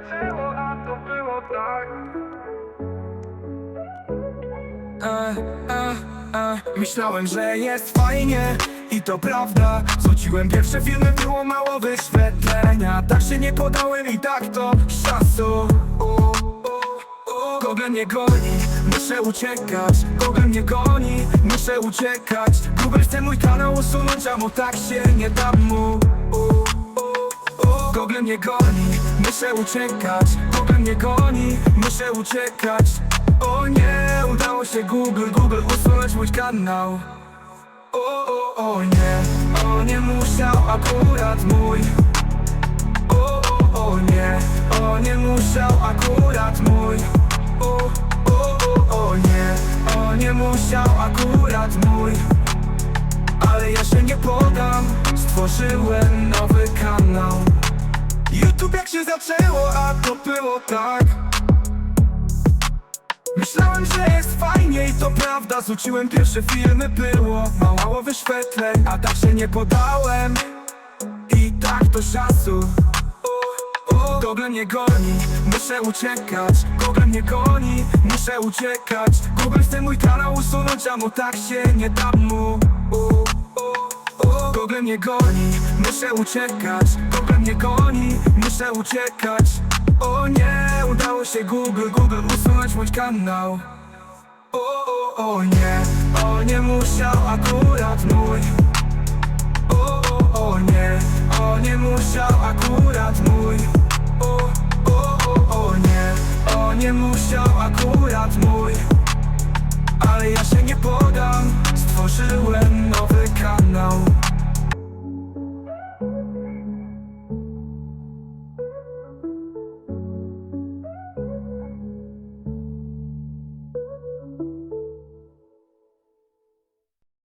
zaczęło, a to było tak E, e, e. Myślałem, że jest fajnie i to prawda Zrzuciłem pierwsze filmy, było mało wyświetlenia Tak się nie podałem i tak to z czasu. Google mnie goni, muszę uciekać Google mnie goni, muszę uciekać Google chce mój kanał usunąć, a mu tak się nie dam mu. Google mnie goni, muszę uciekać Google mnie goni, muszę uciekać. O nie, udało się Google, Google usunąć mój kanał. O, o, o nie, o nie musiał akurat mój. O, o, o nie, o nie musiał akurat mój. O, o, o, o nie, o nie musiał akurat mój. Ale ja się nie podam Stworzyłem się zaczęło, a to było tak. Myślałem, że jest fajnie i to prawda. Zrzuciłem pierwsze filmy, było mało wyświetleń A tak się nie podałem. I tak z czasu. Google mnie goni, muszę uciekać. Google mnie goni, muszę uciekać. Google chce mój kanał usunąć, a mu tak się nie dam mu. Google mnie goni, muszę uciekać. Google mnie goni, muszę uciekać. O nie, udało się Google, Google usunąć mój kanał. O, o, o nie, o nie musiał akurat mój. O, o, o nie, o nie musiał akurat mój. O, o, o, o nie, o nie musiał akurat mój. Ale ja się nie podam,